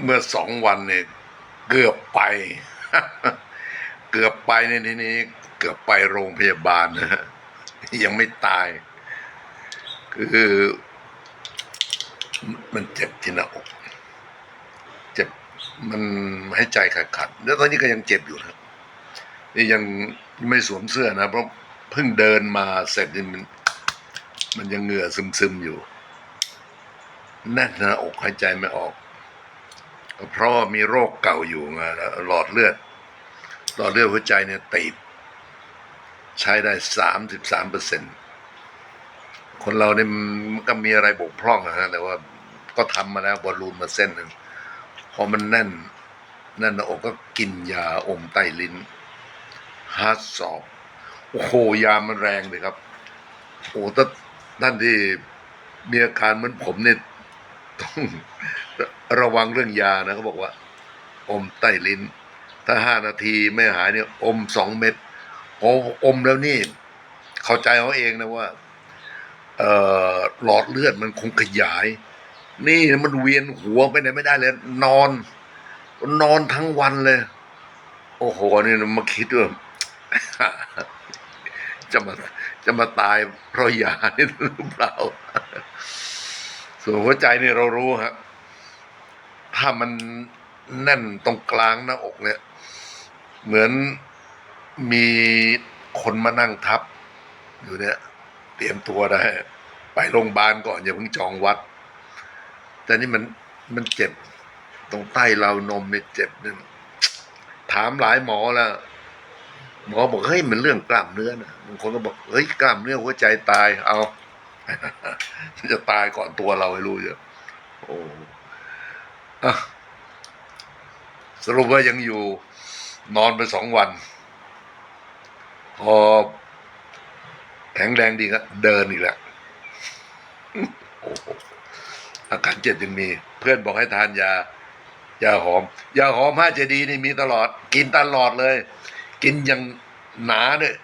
เมื่อสองวันเนี่ยเกือบไป เกือบไปในที่นี้ เกือบไปโรงพยาบาลนะฮะยังไม่ตาย คือมันเจ็บที่หน้าอก เจ็บมันให้ใจขัดขัด แล้วตอนนี้ก็ยังเจ็บอยู่นะนี่ยังไม่สวมเสื้อนะ เพราะเพิ่งเดินมาเสร็จนี่มันมันยังเหงื่อซึมๆอยู่ แน่นหน้าอกหายใจไม่ออก เพราะมีโรคเก่าอยู่ไงแล้วหลอดเลือด หลอดเลือดหัวใจเนี่ยตีบ ใช้ได้สามสิบสามเปอร์เซ็นตคนเราเนี่ยมันก็มีอะไรบกพร่องนะฮะแต่ว่าก็ทำมาแล้วบอลลูนมาเส้นหนึ่งพอมันแน่นแน่นหน้าอกก็กินยาอมใต้ลิ้นฮาร์ดสอบโอ้โหยามันแรงเลยครับ โอ้ถ้าท่านที่มีอาการเหมือนผมเนี่ย ต้องระวังเรื่องยานะเขาบอกว่า อมใต้ลิ้น ถ้าห้านาทีไม่หายเนี่ย อมสองเม็ดโอ้อมแล้วนี่ เข้าใจเขาเองนะว่าเอหลอดเลือดมันคงขยาย นี่มันเวียนหัวไปไหนไม่ได้เลย นอน นอนทั้งวันเลย โอ้โหนี่มาคิดว่าจะมาจะมาตายเพราะยานี่หรือเปล่า ส่วนหัวใจนี่เรารู้ฮะถ้ามันแน่นตรงกลางหน้าอกเนี่ย เหมือนมีคนมานั่งทับ อยู่เนี่ย เตรียมตัวได้ไปโรงพยาบาลก่อนอย่าเพิ่งจองวัด แต่นี่มันมันเจ็บตรงใต้เรานมเนี่ยเจ็บเนี่ยถามหลายหมอแล้วหมอบอกเฮ้ยมันเรื่องกล้ามเนื้อนะบางคนก็บอกเฮ้ยกล้ามเนื้อหัวใจตายเอา จะตายก่อนตัวเราให้รู้เยอะโอ้สรุปว่ายังอยู่นอนไปสองวัน พอแข็งแรงดีก็เดินอีกแล้วโอ้อาการเจ็บยังมี เพื่อนบอกให้ทานยายาหอม ยาหอมห้าเจดีย์นี่มีตลอด กินตลอดเลย กินอย่างหนาเนี่ย